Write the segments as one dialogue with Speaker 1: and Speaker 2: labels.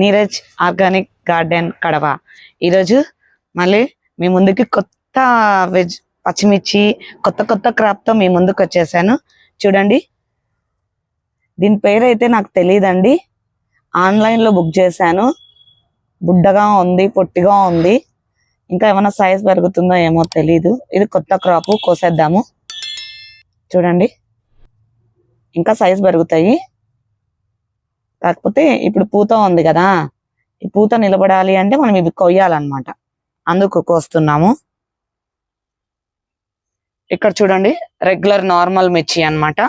Speaker 1: Neeraj organic garden కడవ. ఈరోజు మళ్ళీ మీ ముందుకి కొత్త వెజ్ పచ్చిమిర్చి కొత్త కొత్త క్రాప్తో మీ ముందుకు వచ్చేసాను. చూడండి. దీని పేరు అయితే నాకు తెలియదండి ఆన్లైన్లో బుక్ చేశాను. బుడ్డగా ఉంది పొట్టిగా ఉంది. ఇంకా ఏమైనా సైజ్ పెరుగుతుందో ఏమో తెలీదు. ఇది కొత్త క్రాప్ కోసేద్దాము. చూడండి. ఇంకా సైజ్ పెరుగుతాయి. కాకపోతే ఇప్పుడు పూత ఉంది కదా ఈ పూత నిలబడాలి అంటే మనం ఇవి కొయ్యాలన్నమాట. అందుకు కోస్తున్నాము. ఇక్కడ చూడండి రెగ్యులర్ నార్మల్ మిర్చి అన్నమాట.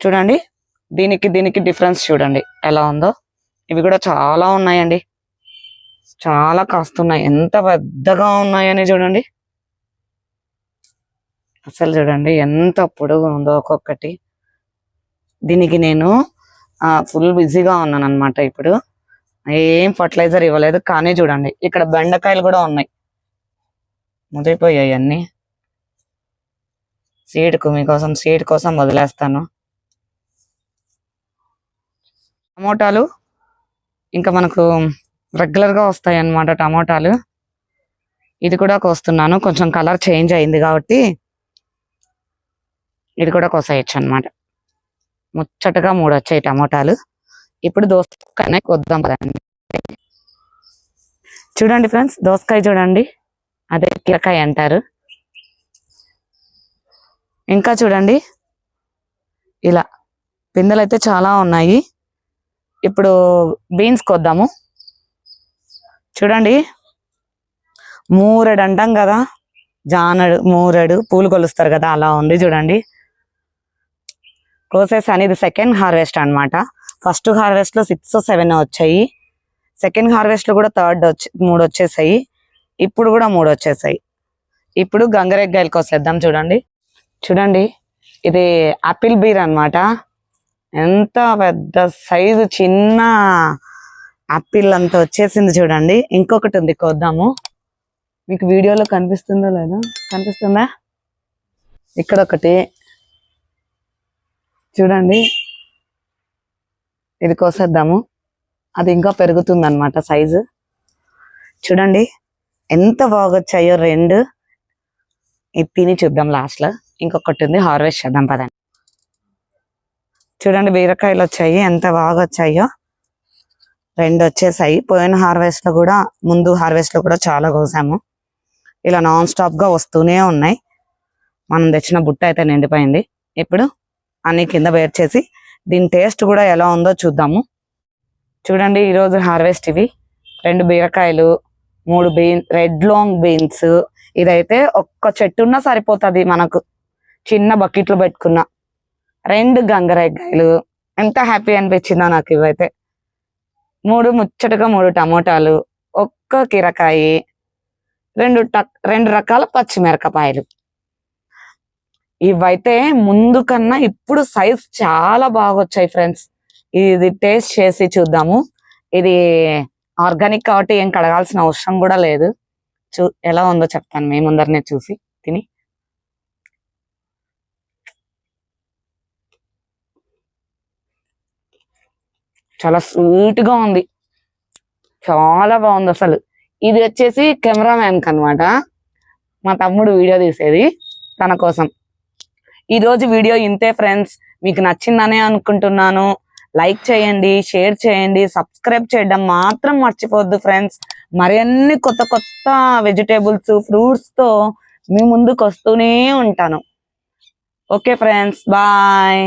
Speaker 1: చూడండి దీనికి దీనికి డిఫరెన్స్ చూడండి ఎలా ఉందో. ఇవి కూడా చాలా ఉన్నాయండి. చాలా కాస్తున్నాయి. ఎంత పెద్దగా ఉన్నాయని చూడండి. అసలు చూడండి ఎంత పొడుగు ఉందో ఒక్కొక్కటి. దీనికి నేను ఫుల్ బిజీగా ఉన్నాను అనమాట ఇప్పుడు. ఏం ఫర్టిలైజర్ ఇవ్వలేదు కానీ చూడండి ఇక్కడ బెండకాయలు కూడా ఉన్నాయి. ముదిరిపోయాయి అన్ని. సీడ్కు మీకోసం సీడ్ కోసం వదిలేస్తాను. టమోటాలు ఇంకా మనకు రెగ్యులర్గా వస్తాయి అన్నమాట టమోటాలు. ఇది కూడా కోస్తున్నాను కొంచెం కలర్ చేంజ్ అయింది కాబట్టి ఇది కూడా కోసేయచ్చు అన్నమాట ముచ్చటగా మూడు వచ్చాయి టమోటాలు. ఇప్పుడు దోసకాయ కొద్దాం పదండి. చూడండి ఫ్రెండ్స్ దోసకాయ చూడండి. అదే కీరకాయ అంటారు. ఇంకా చూడండి. ఇలా పిందెలు అయితే చాలా ఉన్నాయి. ఇప్పుడు బీన్స్ కొద్దాము. చూడండి. మూరెడు అంటాం కదా. జానడు మూరెడు పూలు కొలుస్తారు కదా అలా ఉంది చూడండి. కోసేసాను ఇది సెకండ్ హార్వెస్ట్ అన్నమాట. ఫస్ట్ హార్వెస్ట్లో సిక్స్ సెవెన్ వచ్చాయి. సెకండ్ హార్వెస్ట్లో కూడా థర్డ్ వచ్చి మూడు వచ్చేసాయి. ఇప్పుడు కూడా మూడు వచ్చేసాయి. ఇప్పుడు గంగరెగ్గాయలు కోసేద్దాం చూడండి. చూడండి ఇది ఆపిల్ బీర్ అన్నమాట. ఎంత పెద్ద సైజు చిన్న ఆపిల్ అంత వచ్చేసింది చూడండి. ఇంకొకటి ఉంది కోద్దాము. మీకు వీడియోలో కనిపిస్తుందో లేదో? కనిపిస్తుందా? ఇక్కడ ఒకటి. చూడండి. ఇది కోసేద్దాము. అది ఇంకా పెరుగుతుంది అనమాట సైజు చూడండి ఎంత బాగా వచ్చాయో రెండు. ఇది తిని చూద్దాం లాస్ట్లో. ఇంకొకటి ఉంది హార్వెస్ట్ చేద్దాం పదండి. చూడండి బీరకాయలు వచ్చాయి ఎంత బాగా వచ్చాయో రెండు వచ్చేసాయి. పోయిన హార్వెస్ట్లో కూడా ముందు హార్వెస్ట్లో కూడా చాలా కోసాము. ఇలా నాన్ స్టాప్గా వస్తూనే ఉన్నాయి. మనం తెచ్చిన బుట్ట అయితే నిండిపోయింది ఇప్పుడు అన్ని కింద వేర్ చేసి దీని టేస్ట్ కూడా ఎలా ఉందో చూద్దాము. చూడండి ఈరోజు హార్వెస్ట్ ఇవి. రెండు బీరకాయలు మూడు బీన్ రెడ్ లాంగ్ బీన్స్. ఇదైతే ఒక్క చెట్టున్నా సరిపోతుంది మనకు. చిన్న బకెట్లు పెట్టుకున్న. రెండు గంగరెగ్గాయలు ఎంత హ్యాపీ అనిపించిందో నాకు ఇవైతే. మూడు ముచ్చటగా మూడు టమోటాలు ఒక్క కీరకాయ రెండు రెండు రకాల పచ్చిమిరపకాయలు. ఇవైతే ముందు కన్నా ఇప్పుడు సైజ్ చాలా బాగా వచ్చాయి ఫ్రెండ్స్ ఇది టేస్ట్ చేసి చూద్దాము. ఇది ఆర్గానిక్ కాబట్టి ఏం కడగాల్సిన అవసరం కూడా లేదు. చూ ఎలా ఉందో చెప్తాను మేము ముందరనే చూసి. తిని. చాలా స్వీట్గా ఉంది. చాలా బాగుంది అసలు. ఇది వచ్చేసి కెమెరామ్యాన్కి అన్నమాట మా తమ్ముడు వీడియో తీసేది తన కోసం. ఈ రోజు వీడియో ఇంతే ఫ్రెండ్స్. మీకు నచ్చిందనే అనుకుంటున్నాను. లైక్ చేయండి షేర్ చేయండి సబ్స్క్రైబ్ చేయడం మాత్రం మర్చిపోవద్దు ఫ్రెండ్స్. మరిన్ని కొత్త కొత్త వెజిటేబుల్స్ ఫ్రూట్స్తో మీ ముందుకు వస్తూనే ఉంటాను. Okay friends bye.